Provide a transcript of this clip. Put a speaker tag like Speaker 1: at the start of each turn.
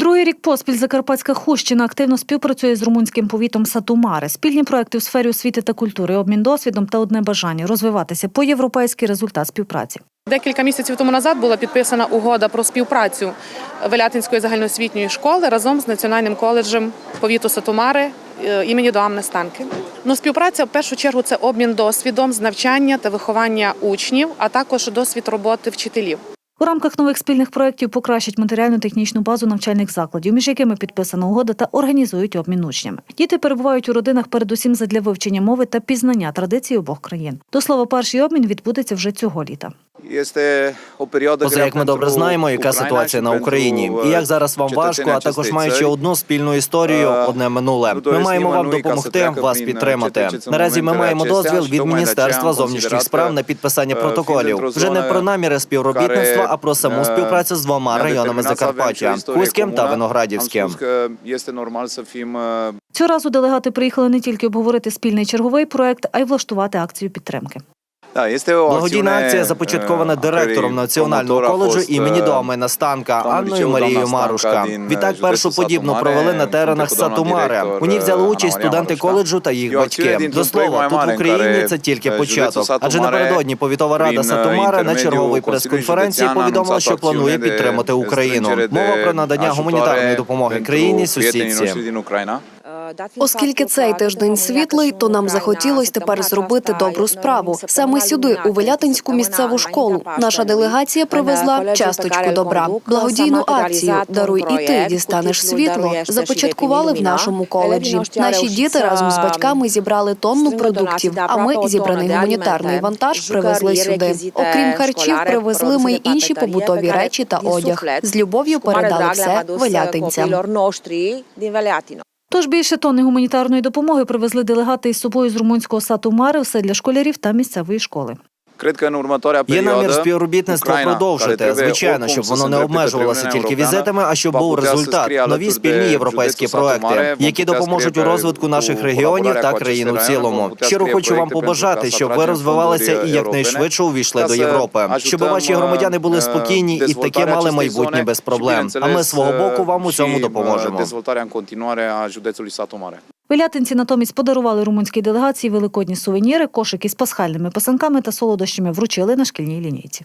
Speaker 1: Другий рік поспіль Закарпатська Хущина активно співпрацює з румунським повітом Сатумари. Спільні проекти у сфері освіти та культури, обмін досвідом та одне бажання розвиватися по європейський результат співпраці.
Speaker 2: Декілька місяців тому назад була підписана угода про співпрацю Велятинської загальноосвітньої школи разом з Національним коледжем повіту Сатумари е, імені Доамне Станки. Ну, співпраця в першу чергу це обмін досвідом з навчання та виховання учнів, а також досвід роботи вчителів.
Speaker 1: У рамках нових спільних проєктів покращать матеріально-технічну базу навчальних закладів, між якими підписана угода та організують обмін учнями. Діти перебувають у родинах передусім задля вивчення мови та пізнання традицій обох країн. До слова, перший обмін відбудеться вже цього літа.
Speaker 3: Поза як ми добре знаємо, яка ситуація на Україні, і як зараз вам важко, а також маючи одну спільну історію, одне минуле. Ми маємо вам допомогти, вас підтримати. Наразі ми маємо дозвіл від Міністерства зовнішніх справ на підписання протоколів. Вже не про наміри співробітництва, а про саму співпрацю з двома районами Закарпаття Хуським та Виноградівським.
Speaker 1: Цього разу делегати приїхали не тільки обговорити спільний черговий проект, а й влаштувати акцію підтримки.
Speaker 3: Благодійна акція започаткована директором Національного коледжу імені Доамена Станка Анною Марією Марушка. Відтак першу подібну провели на теренах Сатумари. У ній взяли участь студенти коледжу та їх батьки. До слова, тут в Україні це тільки початок. Адже напередодні повітова рада Сатумари на черговій прес-конференції повідомила, що планує підтримати Україну. Мова про надання гуманітарної допомоги країні сусідці.
Speaker 4: Оскільки цей тиждень світлий, то нам захотілось тепер зробити добру справу. Саме сюди, у Велятинську місцеву школу, наша делегація привезла часточку добра. Благодійну акцію Даруй і ти дістанеш світло. Започаткували в нашому коледжі. Наші діти разом з батьками зібрали тонну продуктів. А ми зібраний гуманітарний вантаж привезли сюди. Окрім харчів, привезли ми й інші побутові речі та одяг. З любов'ю передали все велятинцям.
Speaker 1: Тож більше тонни гуманітарної допомоги привезли делегати із собою з румунського сату Мари, все для школярів та місцевої школи.
Speaker 3: Є намір співробітництва продовжити. Звичайно, щоб воно не обмежувалося тільки візитами, а щоб був результат, нові спільні європейські проекти, які допоможуть у розвитку наших регіонів та країн у цілому. Щиро хочу вам побажати, щоб ви розвивалися і якнайшвидше увійшли до Європи, щоб ваші громадяни були спокійні і таке мали майбутнє без проблем. А ми свого боку вам у цьому допоможемо.
Speaker 1: Велятинці натомість подарували румунській делегації великодні сувеніри, кошики з пасхальними писанками та солодощами вручили на шкільній лінійці.